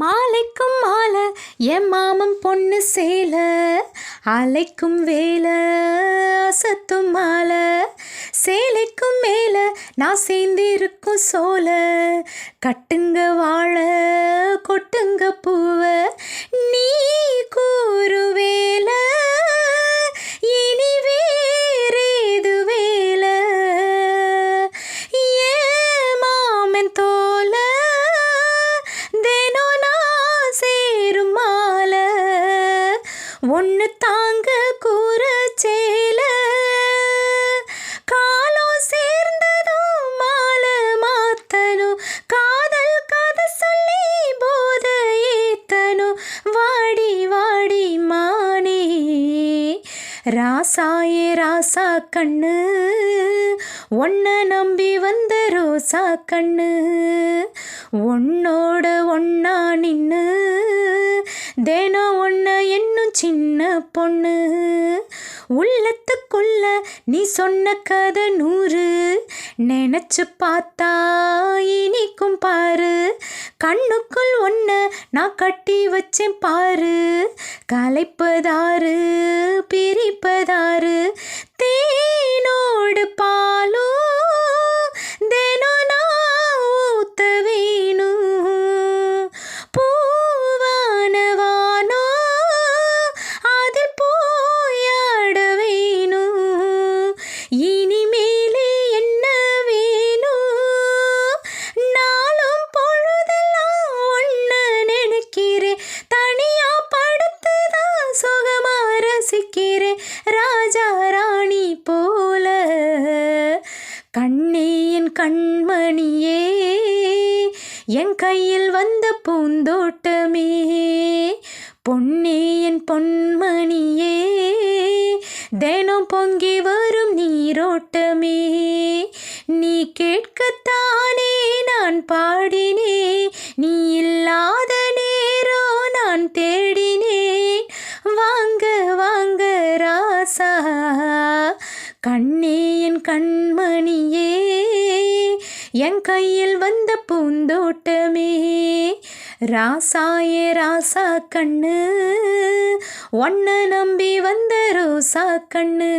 மாலைக்கும் மாலை என் மாமன் பொண்ணு சேல. அலைக்கும் வேலை அசத்தும் மாலை. சேலைக்கும் மேலே நான் சேர்ந்து இருக்கும் சோலை. கட்டுங்க வாழ ஒன்று தாங்க கூற சேல காலம் சேர்ந்ததும் மாலை மாத்தனும் காதல் கதை சொல்லி போத ஏத்தனும் வாடி வாடி மானே. ராசாயே ராசா கண்ணு. ஒன்ன நம்பி வந்த ரோசா கண்ணு. உன்னோட ஒன் ஒன்று உள்ளத்துக்குள்ள நீ சொன்ன கதை நூறு. நினச்சி பார்த்தா இனிக்கும் பாரு. கண்ணுக்குள் ஒன்று நான் கட்டி வச்சேன் பாரு. கலைப்பதாரு ரசிக்கிறேன் ராஜா ராணி போல. கண்ணே என் கண்மணியே என் கையில் வந்த பூந்தோட்டமே. பொன்னே என் பொன்மணியே தினம் பொங்கி வரும் நீரோட்டமே. நீ கேட்கத்தானே நான் பாடினேன். கண்ணே என் கண்மணியே என் கையில் வந்த பூந்தோட்டமே. ராசாயே ராசா கண்ணு ஒன்ன நம்பி வந்த ரோசா கண்ணு.